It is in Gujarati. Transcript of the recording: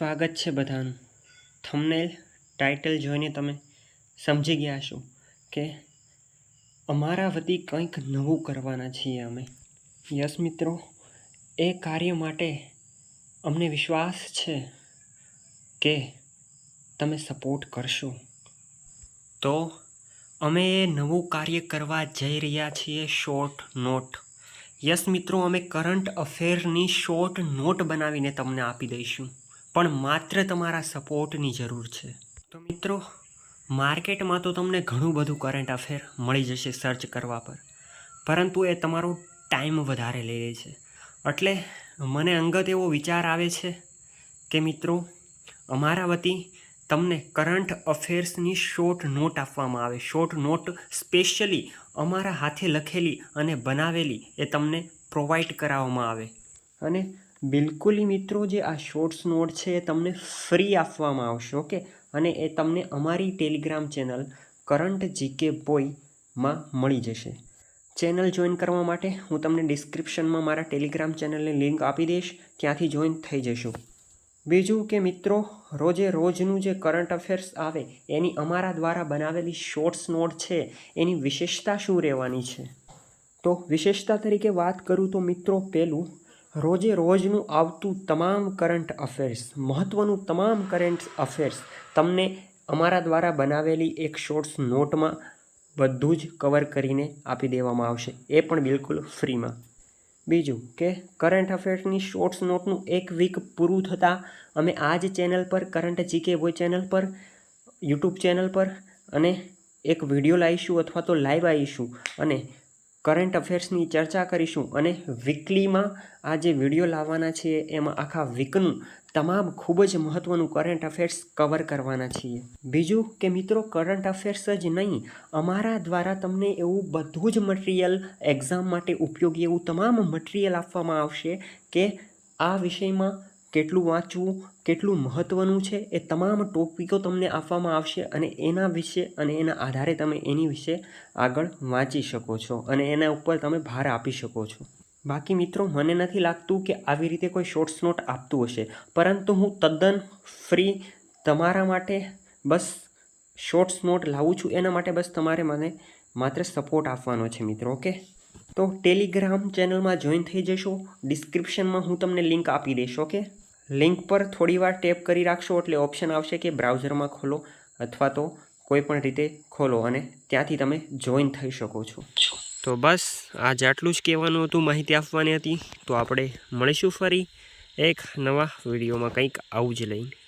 સ્વાગત છે બધાનું. થમનેલ ટાઇટલ જોઈને તમે સમજી ગયા છો કે અમારા વતી કંઈક નવું કરવાના છીએ અમે. યસ મિત્રો, એ કાર્ય માટે અમને વિશ્વાસ છે કે તમે સપોર્ટ કરશો. તો અમે એ નવું કાર્ય કરવા જઈ રહ્યા છીએ શોર્ટ નોટ યસ મિત્રો, અમે કરંટ અફેરની શોર્ટ નોટ બનાવીને તમને આપી દઈશું. પણ માત્ર તમારા સપોર્ટની જરૂર છે. તો મિત્રો, માર્કેટમાં તો તમને ઘણું બધું કરંટ અફેર મળી જશે સર્ચ કરવા પર. પરંતુ એ તમારો ટાઈમ વધારે લે છે. એટલે મને અંગત એવો વિચાર આવે છે કે મિત્રો, અમારા વતી તમને કરંટ અફેર્સની શોર્ટ નોટ આપવામાં આવે. શોર્ટ નોટ સ્પેશિયલી અમારા હાથે લખેલી અને બનાવેલી એ તમને પ્રોવાઈડ કરાવવામાં આવે. અને બિલકુલ મિત્રો જે આ શોર્ટ્સ નોટ છે એ તમને ફ્રી આપવામાં આવશે, ઓકે? અને એ તમને અમારી ટેલિગ્રામ ચેનલ કરંટ જીકે બોયમાં મળી જશે. ચેનલ જોઈન કરવા માટે હું તમને ડિસ્ક્રિપ્શનમાં મારા ટેલિગ્રામ ચેનલની લિંક આપી દઈશ, ત્યાંથી જોઈન થઈ જશો. બીજું કે મિત્રો, રોજે રોજનું જે કરંટ અફેર્સ આવે, એની અમારા દ્વારા બનાવેલી શોર્ટ્સ નોટ છે, એની વિશેષતા શું રહેવાની છે? તો વિશેષતા તરીકે વાત કરું તો મિત્રો પહેલું રોજે રોજનું આવતું તમામ કરંટ અફેર્સ મહત્ત્વનું તમામ કરંટ અફેર્સ તમને અમારા દ્વારા બનાવેલી એક શોર્ટ્સ નોટમાં બધું જ કવર કરીને આપી દેવામાં આવશે. એ પણ બિલકુલ ફ્રીમાં. બીજું કે કરંટ અફેર્સની શોર્ટ્સ નોટનું એક વીક પૂરું થતાં અમે આ જ ચેનલ પર કરંટ જીકે બોય ચેનલ પર યુટ્યુબ ચેનલ પર અને એક વીડિયો લાવીશું અથવા તો લાઈવ આવીશું અને કરંટ અફેર્સની ચર્ચા કરીશું અને વીકલીમાં આ જે વીડિયો લાવવાના છે એમાં આખા વીકનું તમામ ખૂબ જ મહત્ત્વનું કરંટ અફેર્સ કવર કરવાના છીએ. બીજું કે મિત્રો કરંટ અફેર્સ જ નહીં, અમારા દ્વારા તમને એવું બધું જ મટીરિયલ એક્ઝામ માટે ઉપયોગી એવું તમામ મટીરિયલ આપવામાં આવશે કે આ વિષયમાં કેટલું વાંચવું, કેટલું મહત્ત્વનું છે, એ તમામ ટોપિકો તમને આપવામાં આવશે અને એના વિશે અને એના આધારે તમે એની વિશે આગળ વાંચી શકો છો અને એના ઉપર તમે ભાર આપી શકો છો. બાકી મિત્રો, મને નથી લાગતું કે આવી રીતે કોઈ શોર્ટ્સ નોટ આપતું હશે. પરંતુ હું તદ્દન ફ્રી તમારા માટે બસ શોર્ટ્સ નોટ લાવું છું. એના માટે બસ તમારે મને માત્ર સપોર્ટ આપવાનો છે મિત્રો ઓકે તો ટેલિગ્રામ ચેનલમાં જોઈન થઈ જશો. ડિસ્ક્રિપ્શનમાં હું તમને લિંક આપી દઈશ ઓકે લિંક પર થોડીવાર ટેપ કરી રાખશો એટલે ઓપ્શન આવશે કે બ્રાઉઝરમાં ખોલો અથવા તો કોઈપણ રીતે ખોલો અને ત્યાંથી તમે જોઈન થઈ શકો છો. તો બસ, આજે આટલું જ કહેવાનું હતું, માહિતી આપવાની હતી. તો આપણે મળીશું ફરી એક નવા વિડીયોમાં કંઈક આવું જ લઈને.